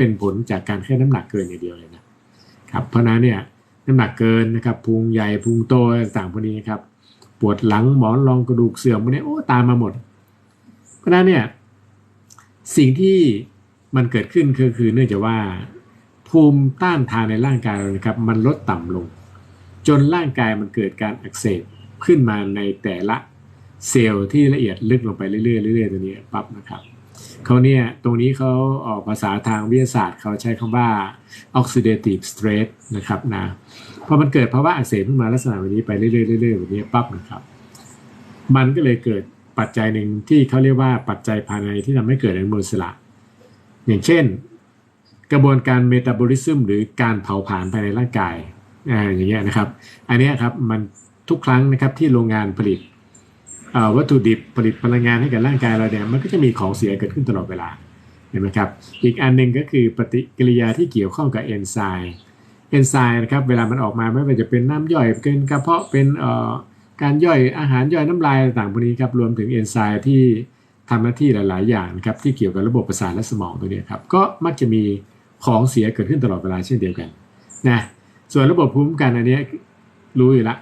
เป็นผลจากการแค่น้ำหนักเกินอย่างเดียวเลยนะครับเพราะนั้นเนี่ยน้ำหนักเกินนะครับพุงใหญ่พุงโตต่างพวกนี้ครับปวดหลังหมอนรองกระดูกเสื่อมพวกนี้โอ้ตามมาหมด เพราะนั้นเนี่ยสิ่งที่มันเกิดขึ้นคือคือเนื่องจากว่า ภูมิต้านทานในร่างกายเรานะครับ มันลดต่ำลง จนร่างกายมันเกิดการอักเสบขึ้นมาในแต่ละเซลล์ที่ละเอียดลึกลงไปเรื่อยๆเรื่อยๆตัวนี้ปั๊บนะครับ เขาเนี่ยตรงนี้เขาออกภาษาทางวิทยาศาสตร์เขาใช้คำว่า oxidative stress นะครับนะพอมันเกิดภาวะอักเสบขึ้นมาลักษณะแบบนี้ไปเรื่อยๆเรื่อยๆแบบนี้ปั๊บนะครับ มันก็เลยเกิดปัจจัยหนึ่งที่เขาเรียกว่าปัจจัยภายในที่ทำให้เกิดอนุมูลอิสระ อย่างเช่น กระบวนการเมตาบอลิซึมหรือการเผาผลาญภายในร่างกายอ่าอย่างเงี้ยนะครับ อันนี้ครับมันทุกครั้งนะครับที่โรงงานผลิต วัตถุดิบผลิตพลังงานให้กับร่างกายเราเนี่ยมันก็จะมีของเสียเกิดขึ้นตลอดเวลาเห็นไหมครับอีกอันหนึ่งก็คือปฏิกิริยาที่เกี่ยวข้องกับเอนไซม์เอนไซม์นะครับเวลามันออกมาไม่ว่าจะเป็นน้ำย่อยเป็นกระเพาะเป็นการย่อยอาหารย่อยน้ำลายต่างๆพวกนี้ครับรวมถึงเอนไซม์ที่ทำหน้าที่หลาย ๆ อย่างนะครับที่เกี่ยวกับระบบประสาทและสมองตัวนี้ครับก็มักจะมีของเสียเกิดขึ้นตลอดเวลาเช่นเดียวกันนะส่วนระบบภูมิคุ้มกันอันนี้รู้อยู่ละ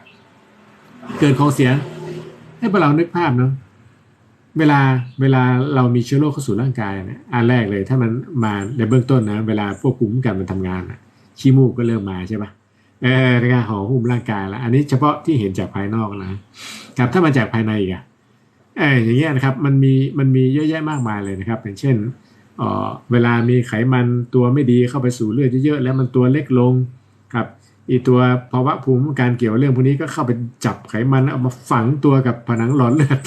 เกิดของเสีย ให้พวกเรานึกภาพเนาะเวลาเวลาเรามีเชื้อโรคเข้าสู่ร่างกายเนี่ยอันแรกเลย ถ้ามันมาในเบื้องต้นนะเวลาพวกภูมิคุ้มกันมันทำงานอะขี้มูกก็เริ่มมาใช่ปะเออในการห่อหุ้มร่างกายแล้วอันนี้เฉพาะที่เห็นจากภายนอกนะครับถ้ามาจากภายในอีกอะเอออย่างเงี้ยนะครับมันมีมันมีเยอะแยะมากมายเลยนะครับอย่างเช่นเออเวลามีไขมันตัวไม่ดีเข้าไปสู่เลือดเยอะๆแล้วมันตัวเล็กลงครับ อีตัวภาวะภูมิกันเกี่ยวเรื่องพวกนี้ก็เข้าไปจับไขมันเอามาฝังตัวกับผนังหลอดเลือด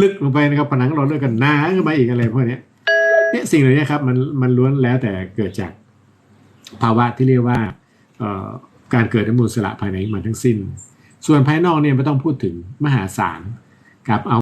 ลึกลงไปนะครับผนังหลอดเลือดกันหนาขึ้นมาอีกอะไรพวกนี้เนี่ยสิ่งเหล่านี้ครับมันมันล้วนแล้วแต่เกิดจากภาวะที่เรียกว่าการเกิดอนุมูลสระภายในมันทั้งสิ้น ส่วนภายนอกเนี่ยไม่ต้องพูดถึงมหาศาลครับเอา